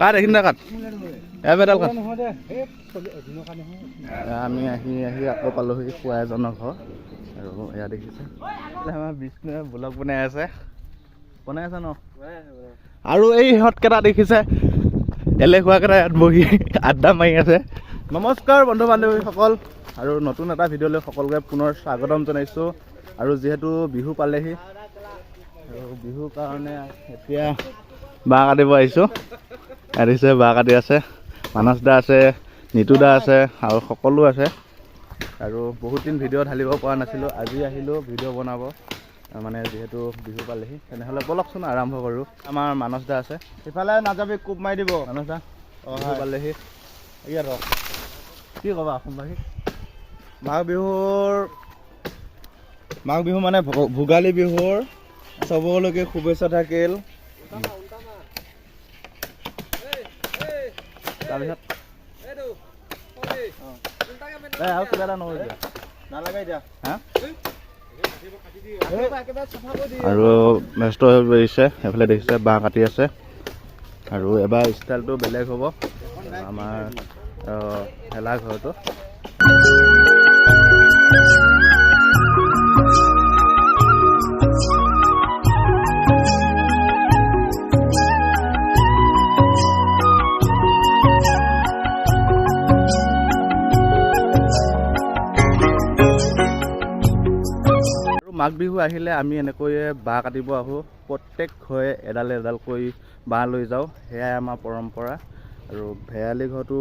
কাট এইখিনি কাট এবেডাল কাট আমি আহি আহি আকৌ পালোহি খোৱা এজনৰ ঘৰ আৰু এয়া দেখিছে আমাৰ বিষ্ণুৱে ব্লগ বনাই আছে বনাই আছে ন আৰু এই সিহঁতকেইটা দেখিছে এলেহুৱাকেইটা ইয়াত বহি আড্ডা মাৰি আছে নমস্কাৰ বন্ধু বান্ধৱীসকল আৰু নতুন এটা ভিডিঅ'লৈ সকলোকে পুনৰ স্বাগতম জনাইছোঁ আৰু যিহেতু বিহু পালেহি আৰু বিহুৰ কাৰণে এতিয়া বাঁহ কাটিব আহিছোঁ আহিছে কাটি আছে মানস দা আছে নিতু দা আছে আৰু সকলো আছে আৰু বহুত দিন ভিডিঅ' ঢালিব পৰা নাছিলোঁ আজি আহিলোঁ ভিডিঅ' বনাব মানে যিহেতু বিহু পালেহি তেনেহ'লে বলকচোন আৰম্ভ কৰোঁ আমাৰ মানস দা আছে সিফালে নাযাবি কোব মাৰি দিব মানস দা অহ পালেহি ইয়াত ৰ কি ক'বা অসমবাসী মাঘ বিহুৰ মাঘ বিহু মানে ভোগালী বিহুৰ চবলৈকে শুভেচ্ছা থাকিল তাৰপিছত আৰু কিবা এটা নহয় আৰু মেচটো এৰিছে সেইফালে দেখিছে বাঁহ কাটি আছে আৰু এবাৰ ষ্টাইলটো বেলেগ হ'ব আমাৰ ভেলাঘৰটো মাঘ বিহু আহিলে আমি এনেকৈয়ে বাঁহ কাটিব আহোঁ প্ৰত্যেক ঘৰে এডাল এডালকৈ বাঁহ লৈ যাওঁ সেয়াই আমাৰ পৰম্পৰা আৰু ভেয়ালী ঘৰটো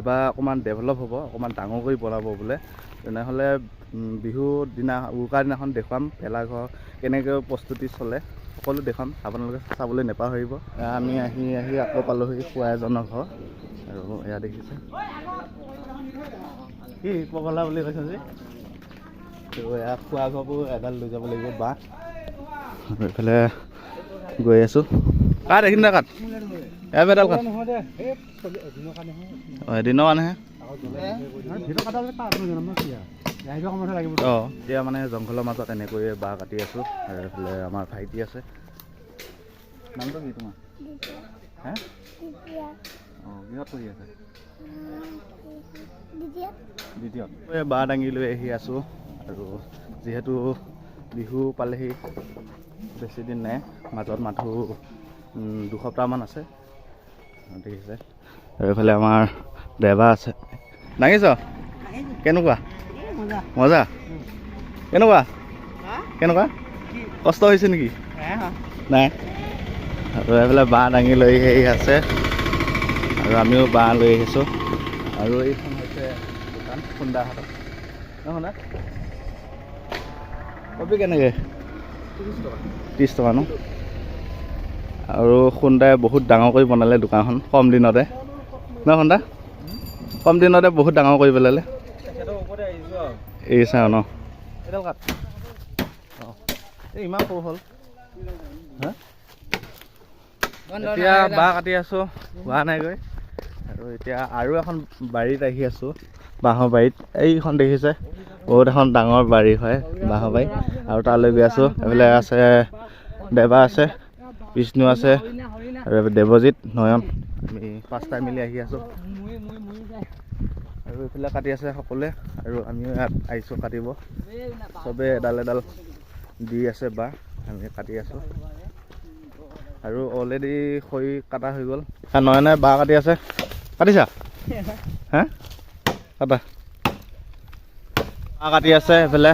এবাৰ অকণমান ডেভেলপ হ'ব অকণমান ডাঙৰ কৰি বনাব বোলে তেনেহ'লে বিহু দিনা উৰুকাৰ দিনাখন দেখুৱাম ভেলাঘৰ কেনেকৈ প্ৰস্তুতি চলে সকলো দেখুৱাম আপোনালোকে চাবলৈ নেপাহৰিব আমি আহি আহি আকৌ পালোহি খোৱা এজনৰ ঘৰ আৰু এয়া দেখিছে কি পগলা বুলি কৈছে যে খোৱা কাপোৰ এডাল লৈ যাব লাগিব বাঁহ আৰু এইফালে গৈ আছোঁ কাঠ এইখিনি কাট এবেডাল কাট অঁ এদিনৰ কাৰণেহে অঁ এতিয়া মানে জংঘলৰ মাজত এনেকৈয়ে বাঁহ কাটি আছোঁ এইফালে আমাৰ ভাইটি আছে নামটো কি তোমাৰ হে অঁ কিহত পঢ়ি আছে দ্বিতীয়ত এই বাঁহ দাঙি লৈ আহি আছোঁ আৰু যিহেতু বিহু পালেহি বেছিদিন নাই মাজত মাথো দুসপ্তাহমান আছে দেখিছে আৰু এইফালে আমাৰ ড্ৰাইভাৰ আছে দাঙিছ কেনেকুৱা মজা কেনেকুৱা কেনেকুৱা কষ্ট হৈছে নেকি নাই আৰু এইফালে বাঁহ দাঙি লৈ আহি আছে আৰু আমিও বাঁহ লৈ আহিছোঁ আৰু এইখন হৈছে দোকান খুন্দাহঁতৰ নহয় কবি কেনেকৈ ত্ৰিছ টকা ন আৰু খুন্দাই বহুত ডাঙৰ কৰি বনালে দোকানখন কম দিনতে ন খুন্দা কম দিনতে বহুত ডাঙৰ কৰি পেলালে এৰিছা ন ইমান সৰু হ'ল এতিয়া বাঁহ কাটি আছোঁ নাই নাইগৈ আৰু এতিয়া আৰু এখন বাৰীত আহি আছোঁ বাঁহৰ বাৰীত এইখন দেখিছে বহুত এখন ডাঙৰ বাৰী হয় বাঁহৰ বাৰী আৰু তালৈ গৈ আছোঁ এইফালে আছে দেৱা আছে বিষ্ণু আছে আৰু দেৱজিত নয়ন আমি পাঁচটাই মিলি আহি আছোঁ আৰু এইফালে কাটি আছে সকলোৱে আৰু আমিও ইয়াত আহিছোঁ কাটিব চবেই এডাল এডাল দি আছে বাঁহ আমি কাটি আছোঁ আৰু অলৰেডি খৰি কটা হৈ গ'ল নয়নে বাঁহ কাটি আছে কাটিছা হা কাটা কাটি আছে এইফালে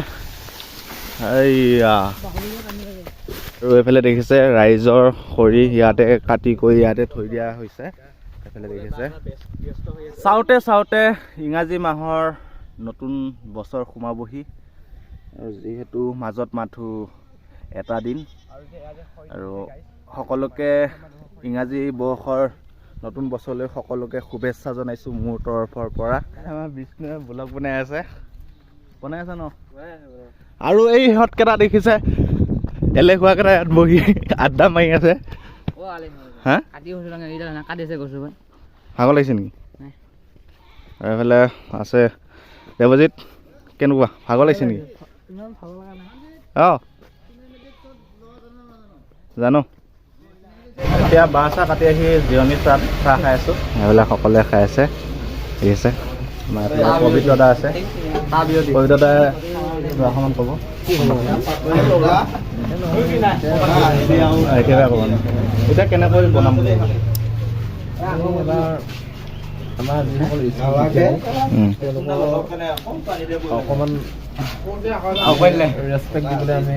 আৰু এইফালে দেখিছে ৰাইজৰ খৰি ইয়াতে কাটি কৰি ইয়াতে থৈ দিয়া হৈছে এইফালে দেখিছে চাওঁতে চাওঁতে ইংৰাজী মাহৰ নতুন বছৰ সোমাবহি যিহেতু মাজত মাথো এটা দিন আৰু সকলোকে ইংৰাজী বৰ্ষৰ নতুন বছৰলৈ সকলোকে শুভেচ্ছা জনাইছোঁ মোৰ তৰফৰ পৰা আমাৰ বিষ্ণুৱে ব্লগ বনাই আছে বনাই আছে ন আৰু এই সিহঁতকেইটা দেখিছে এলেহুৱাকেইটা ইয়াত বহি আড্ডা মাৰি আছে ভাগ লাগিছে নেকি এইফালে আছে দেৱজিত কেনেকুৱা ভাগ লাগিছে নেকি অঁ জানো এতিয়া বাঁহ চাহ কাটি আহি জিৰণি চাহ চাহ খাই আছোঁ এইবিলাক সকলোৱে খাই আছে ঠিক আছে আমাৰ পবিত্ৰ দাদা আছে পবিত্ৰ দাদা অকণমান ক'ব একেবাৰে ক'ব এতিয়া কেনেকৈ বনাম বুলি আমাৰ যিসকল অকণমান ৰেচপেক্ট দিবলৈ আমি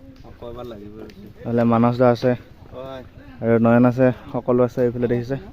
মানস আছে আৰু নয়ন আছে সকলো আছে এইফালে দেখিছে